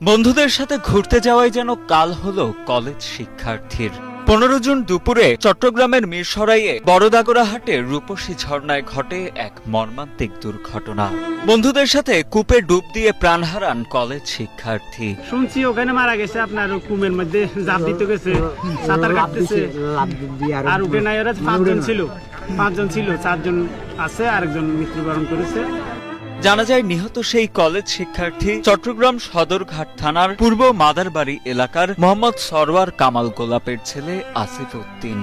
বন্ধুদের সাথে ঘুরতে যাওয়াই যেন কাল হলো কলেজ শিক্ষার্থীর। পনেরো জুন দুপুরে চট্টগ্রামের মিরসরাইয়ে বড়দাগোড়াহাটে রূপসী ঝর্ণায় ঘটে এক মর্মান্তিক দুর্ঘটনা। বন্ধুদের সাথে কূপে ডুব দিয়ে প্রাণ হারান কলেজ শিক্ষার্থী। শুনছি ওখানে মারা গেছে আপনার কুমের মধ্যে জাপ দিতে গেছে সাঁতার কাটতেছে। আর উঠে নাই ওরা পাঁচজন ছিল পাঁচজন ছিল চারজন আছে আরেকজন মৃত্যুবরণ করেছে। জানা যায়, নিহত সেই কলেজ শিক্ষার্থী চট্টগ্রাম সদরঘাট থানার পূর্ব মাদারবাড়ি এলাকার মোহাম্মদ সরওয়ার কামাল গোলাপের ছেলে আসিফ উদ্দিন।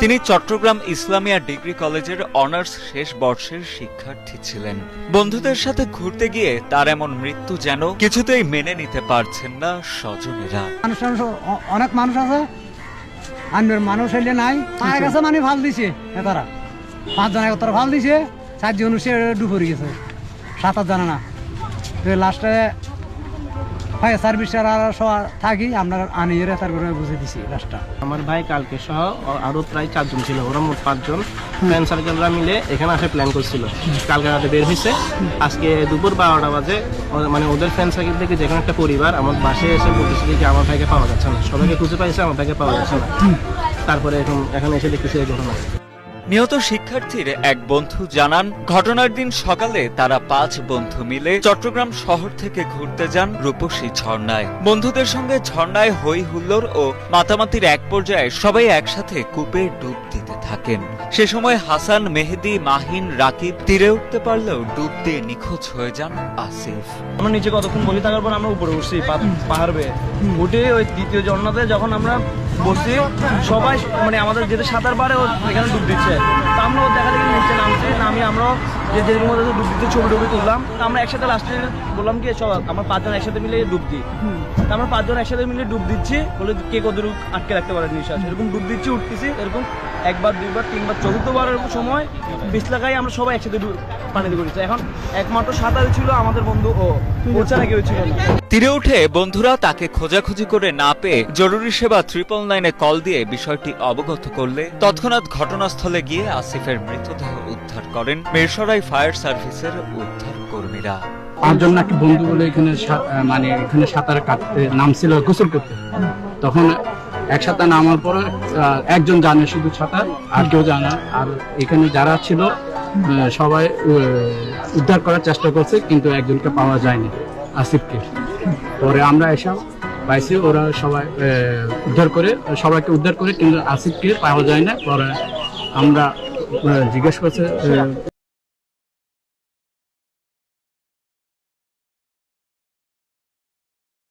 তিনি চট্টগ্রাম ইসলামিয়া ডিগ্রি কলেজের অনার্স শেষ বর্ষের শিক্ষার্থী ছিলেন। বন্ধুদের সাথে ঘুরতে গিয়ে তার এমন মৃত্যু যেন কিছুতেই মেনে নিতে পারছেন না স্বজনেরা। অনেক মানুষ আছে। আনবের মানুষ হইলে নাই। মারা গেছে মানে ভালো দিছে তারা। পাঁচজন একতারা ভালো দিছে, চারজন সে ডুবরে গেছে। সাত আট জানা না। লাস্টে ফায়ার সার্ভিস আর থাকি, আমরা আনিয়ে তারপরে বুঝে দিছি লাস্টটা আমার ভাই কালকে সহ আরও প্রায় চারজন ছিল, ওরা মোট পাঁচজন। ফ্রেন্ড সার্কেলরা মিলে এখানে আসে প্ল্যান করছিল। কালকে রাতে বের হয়েছে আজকে দুপুর বারোটা বাজে। মানে ওদের ফ্রেন্ড সার্কেল থেকে যেখানে একটা পরিবার, আমার বাসায় এসে বলতেছে যে আমার ভাইকে পাওয়া যাচ্ছে না। সবাইকে খুঁজে পাইছে, আমার ভাইকে পাওয়া যাচ্ছে না। তারপরে এখন এখানে এসে দেখতেছি এই ঘটনা নিহত শিক্ষার্থীর এক বন্ধু জানান, ঘটনার দিন সকালে তারা পাঁচ বন্ধু মিলে চট্টগ্রাম শহর থেকে ঘুরতে যান রূপসী ঝর্ণায়। বন্ধুদের সঙ্গে ঝর্ণায় হই হুল্লোড় ও মাতামাতির এক পর্যায়ে সবাই একসাথে কূপে ডুব দিতে থাকেন। সে সময় হাসান মেহেদি, মাহিন, রাকিব তীরে উঠতে পারলেও ডুব দিয়ে নিখোঁজ হয়ে যান আসিফ। আমরা নিচে কতক্ষণ বসে থাকার পর আমরা উপরে উঠছি, পা- পাহাড় বেয়ে। উঠে ওই দ্বিতীয় ঝর্ণাতে যখন আমরা বসছি সবাই মানে আমাদের যেতে সাঁতার পারে ও এখানে ডুব দিচ্ছে। তা আমরা নামি আমরাও যে যেরকম মধ্যে ডুব দিতে ছবি টবি তুললাম। তো আমরা একসাথে লাস্টে বললাম কি সব আমরা পাঁচজন একসাথে মিলে ডুব দিই। তো আমরা পাঁচজন একসাথে মিলে ডুব দিচ্ছি বলে কে কতটুকু আটকে রাখতে পারে নিঃশ্বাস। এরকম ডুব দিচ্ছি উঠতেছি এরকম একবার দুইবার তিনবার চতুর্থবারের সময় বিশলাকাই আমরা সবাই একসাথে ডুব- পানিতে করেছি এখন একমাত্র সাঁতার ছিল আমাদের বন্ধু ও কেউ ছিল না। তীরে উঠে বন্ধুরা তাকে খোঁজাখুঁজি করে না পেয়ে জরুরি সেবা ট্রিপল নাইনে কল দিয়ে বিষয়টি অবগত করলে তৎক্ষণাৎ ঘটনাস্থলে গিয়ে আসিফের মৃতদেহ উদ্ধার করেন মিরসরাই ফায়ার সার্ভিসের উদ্ধার কর্মীরা পাঁচজন নাকি বন্ধু বলে এখানে মানে এখানে সাঁতার কাটতে নামছিল, গোসল করতে। তখন একসাথে নামার পরে একজন জানে শুধু সাঁতার, আর কেউ জানে আর এখানে যারা ছিল সবাই উদ্ধার করার চেষ্টা করছে, কিন্তু একজনকে পাওয়া যায়নি, আসিফকে। পরে আমরা এসব পাইছি, ওরা সবাই উদ্ধার করে, সবাইকে উদ্ধার করে, কিন্তু আসিফকে পাওয়া যায় না পরে আমরা জিজ্ঞেস করছে